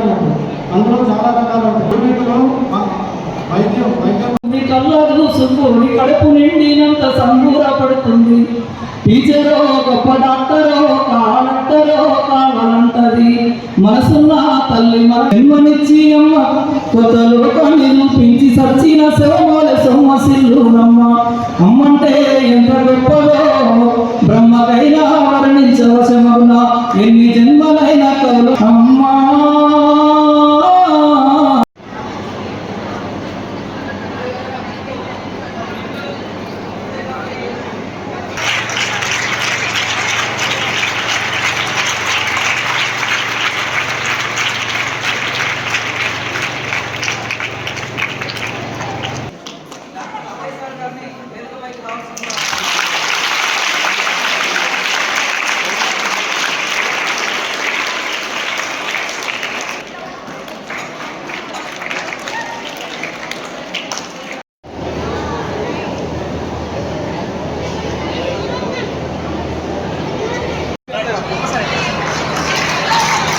AP తీసుకోవాలి అందులో చాలా రకాలు ఉంటాయి. వీటిలో వైద్యం వైద్యం నీ కళ్ళకు సుబ్బు నీ కడుపు నిండినంత సంబూర పడుతుంది. టీచరో గొప్ప డాక్టరో కాలంటరో కావాలంటది. మనసున్న తల్లి మన జన్మనిచ్చి అమ్మ కొత్త లోకాన్ని నిరూపించి సచ్చిన సోమల సోమశిల్లు నమ్మ అమ్మంటే ఎంత గొప్పదో బ్రహ్మకైనా వర్ణించవశమగున ఎన్ని జన్మలైన కవులు అమ్మ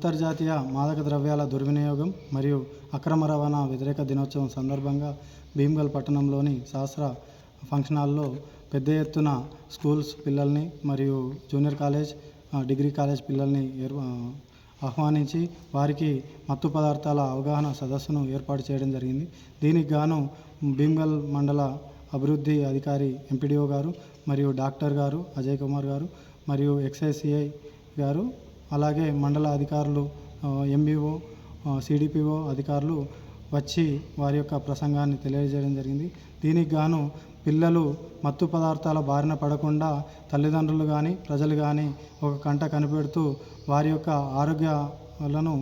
అంతర్జాతీయ మాదక ద్రవ్యాల దుర్వినియోగం మరియు అక్రమ రవాణా వ్యతిరేక దినోత్సవం సందర్భంగా భీమ్గల్ పట్టణంలోని శాస్త్ర ఫంక్షన్ హాల్లో పెద్ద ఎత్తున స్కూల్స్ పిల్లల్ని మరియు జూనియర్ కాలేజ్ డిగ్రీ కాలేజ్ పిల్లల్ని ఏర్ ఆహ్వానించి వారికి మత్తు పదార్థాల అవగాహన సదస్సును ఏర్పాటు చేయడం జరిగింది. దీనికి గాను భీమ్గల్ మండల అభివృద్ధి అధికారి ఎంపీడీఓ గారు మరియు డాక్టర్ గారు అజయ్ కుమార్ గారు మరియు ఎక్సైసిఐ గారు అలాగే మండల అధికారులు ఎంబీఓ సిడిపిఓ అధికారులు వచ్చి వారి యొక్క ప్రసంగాన్ని తెలియజేయడం జరిగింది. దీనికి గాను పిల్లలు మత్తు పదార్థాల బారిన పడకుండా తల్లిదండ్రులు కానీ ప్రజలు కానీ ఒక కంట కనిపెడుతూ వారి యొక్క ఆరోగ్యాలను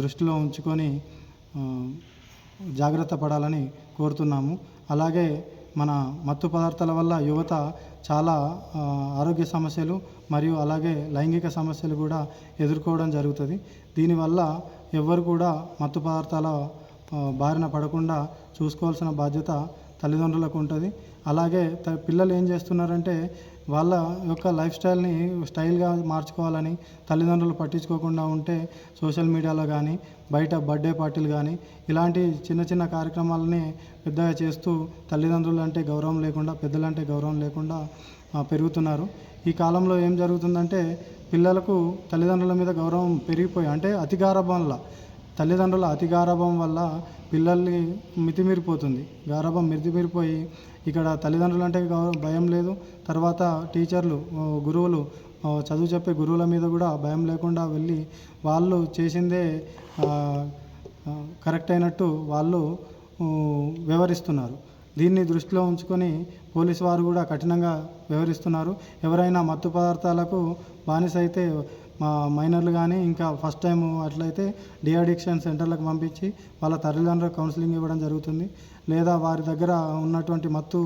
దృష్టిలో ఉంచుకొని జాగ్రత్త పడాలని కోరుతున్నాము. అలాగే మన మత్తు పదార్థాల వల్ల యువత చాలా ఆరోగ్య సమస్యలు మరియు అలాగే లైంగిక సమస్యలు కూడా ఎదుర్కోవడం జరుగుతుంది. దీనివల్ల ఎవ్వరు కూడా మత్తు పదార్థాల బారిన పడకుండా చూసుకోవాల్సిన బాధ్యత తల్లిదండ్రులకు ఉంటుంది. అలాగే త పిల్లలు ఏం చేస్తున్నారంటే వాళ్ళ యొక్క లైఫ్ స్టైల్ని స్టైల్గా మార్చుకోవాలని తల్లిదండ్రులు పట్టించుకోకుండా ఉంటే సోషల్ మీడియాలో కానీ బయట బర్త్డే పార్టీలు కానీ ఇలాంటి చిన్న చిన్న కార్యక్రమాలని పెద్దగా చేస్తూ తల్లిదండ్రులు అంటే గౌరవం లేకుండా పెద్దలంటే గౌరవం లేకుండా పెరుగుతున్నారు. ఈ కాలంలో ఏం జరుగుతుందంటే పిల్లలకు తల్లిదండ్రుల మీద గౌరవం పెరిగిపోయి అంటే అతి గారాభం తల్లిదండ్రుల అతి గారాభం వల్ల పిల్లల్ని మితిమీరిపోతుంది. గారాభం మితిమీరిపోయి ఇక్కడ తల్లిదండ్రులు అంటే గౌరవం భయం లేదు. తర్వాత టీచర్లు గురువులు చదువు చెప్పే గురువుల మీద కూడా భయం లేకుండా వెళ్ళి వాళ్ళు చేసిందే కరెక్ట్ అయినట్టు వాళ్ళు వ్యవహరిస్తున్నారు. దీన్ని దృష్టిలో ఉంచుకొని పోలీసు వారు కూడా కఠినంగా వ్యవహరిస్తున్నారు. ఎవరైనా మత్తు పదార్థాలకు బానిస అయితే మా మైనర్లు కానీ ఇంకా ఫస్ట్ టైం అట్లయితే డిఅడిక్షన్ సెంటర్లకు పంపించి వాళ్ళ తల్లిదండ్రులకు కౌన్సిలింగ్ ఇవ్వడం జరుగుతుంది. లేదా వారి దగ్గర ఉన్నటువంటి మత్తు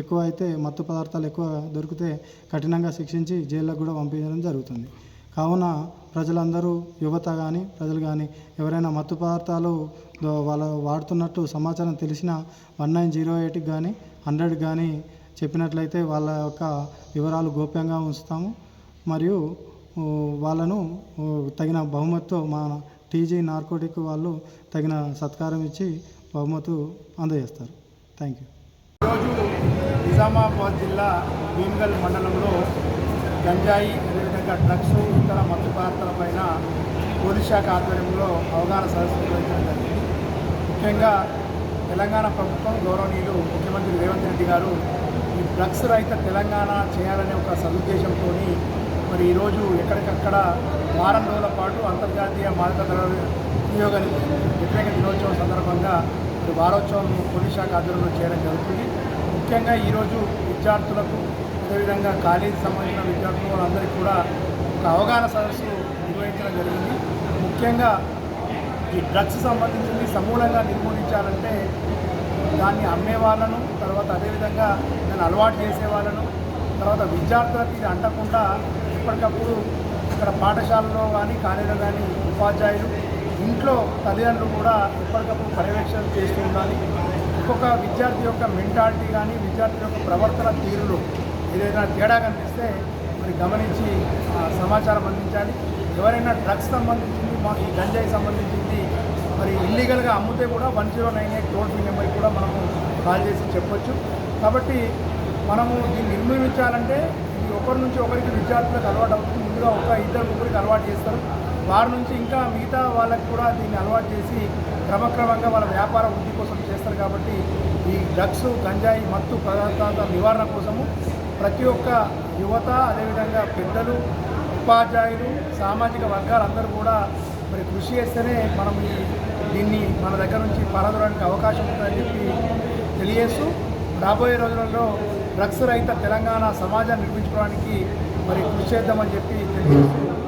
ఎక్కువ అయితే మత్తు పదార్థాలు ఎక్కువ దొరికితే కఠినంగా శిక్షించి జైళ్ళకు కూడా పంపించడం జరుగుతుంది. కావున ప్రజలందరూ యువత కానీ ప్రజలు కానీ ఎవరైనా మత్తు పదార్థాలు వాళ్ళ వాడుతున్నట్టు సమాచారం తెలిసిన వన్ నైన్ జీరో ఎయిట్కి కానీ హండ్రెడ్ కానీ చెప్పినట్లయితే వాళ్ళ యొక్క వివరాలు గోప్యంగా ఉంచుతాము. మరియు వాళ్ళను తగిన బహుమతితో మా టీజీ నార్కోటిక్ వాళ్ళు తగిన సత్కారం ఇచ్చి బహుమతు అందజేస్తారు. థ్యాంక్ యూ ఈరోజు నిజామాబాద్ జిల్లా భీమ్గల్ మండలంలో గంజాయి అదేవిధంగా డ్రగ్స్ ఇతర మత్తు పదార్థాలపైన పోలీస్ శాఖ ఆధ్వర్యంలో అవగాహన సదస్సు నిర్వహించడం జరిగింది. ముఖ్యంగా తెలంగాణ ప్రభుత్వం గౌరవనీయులు ముఖ్యమంత్రి రేవంత్ రెడ్డి గారు ఈ డ్రగ్స్ రహిత తెలంగాణ చేయాలనే ఒక సదుద్దేశంతో మరి ఈరోజు ఎక్కడికక్కడ వారం రోజుల పాటు అంతర్జాతీయ మాదక ద్రవ్య వినియోగ వ్యతిరేక దినోత్సవం సందర్భంగా మరి వారోత్సవం పోలీస్ శాఖ ఆధ్వర్యంలో చేయడం జరుగుతుంది. ముఖ్యంగా ఈరోజు విద్యార్థులకు అదేవిధంగా కాలేజీ సంబంధించిన విద్యార్థులు వాళ్ళందరికీ కూడా ఒక అవగాహన సదస్సు నిర్వహించడం జరిగింది. ముఖ్యంగా ఈ డ్రగ్స్ సంబంధించింది సమూలంగా నిర్మూలించాలంటే దాన్ని అమ్మే వాళ్ళను తర్వాత అదేవిధంగా దాన్ని అలవాటు చేసే వాళ్ళను తర్వాత విద్యార్థులకు ఇది అంటకుండా ఎప్పటికప్పుడు ఇక్కడ పాఠశాలలో కానీ కాలేజీలో కానీ ఉపాధ్యాయులు ఇంట్లో తల్లిదండ్రులు కూడా ఎప్పటికప్పుడు పర్యవేక్షణ చేస్తూ ఉండాలి. ఒక్కొక్క విద్యార్థి యొక్క మెంటాలిటీ కానీ విద్యార్థి యొక్క ప్రవర్తన తీరులో ఏదైనా తేడా కనిపిస్తే మరి గమనించి సమాచారం అందించాలి. ఎవరైనా డ్రగ్స్ సంబంధించింది మా ఈ గంజాయి సంబంధించింది మరి ఇల్లీగల్గా అమ్మితే కూడా one zero nine eight toll free నెంబర్కి కూడా మనము కాల్ చేసి చెప్పొచ్చు. కాబట్టి మనము దీన్ని నిర్మూలించాలంటే ఇది ఒకరి నుంచి ఒకరికి విద్యార్థులకు అలవాటు అవుతుంది. ముందుగా ఒక ఇద్దరు ముగ్గురికి అలవాటు చేస్తారు. వారి నుంచి ఇంకా మిగతా వాళ్ళకి కూడా దీన్ని అలవాటు చేసి క్రమక్రమంగా వాళ్ళ వ్యాపార వృద్ధి కోసం చేస్తారు కాబట్టి ఈ డ్రగ్స్ గంజాయి మత్తు పదార్థాల నివారణ కోసము ప్రతి ఒక్క యువత అదేవిధంగా పెద్దలు ఉపాధ్యాయులు సామాజిక వర్గాలందరూ కూడా మరి కృషి చేస్తేనే మనం ఈ దీన్ని మన దగ్గర నుంచి పారదడానికి అవకాశం ఉంటుందని చెప్పి తెలియజేస్తూ రాబోయే రోజులలో డ్రగ్స్ రహిత తెలంగాణ సమాజాన్ని నిర్మించుకోవడానికి మరి కృషి చేద్దామని చెప్పి తెలియజేస్తూ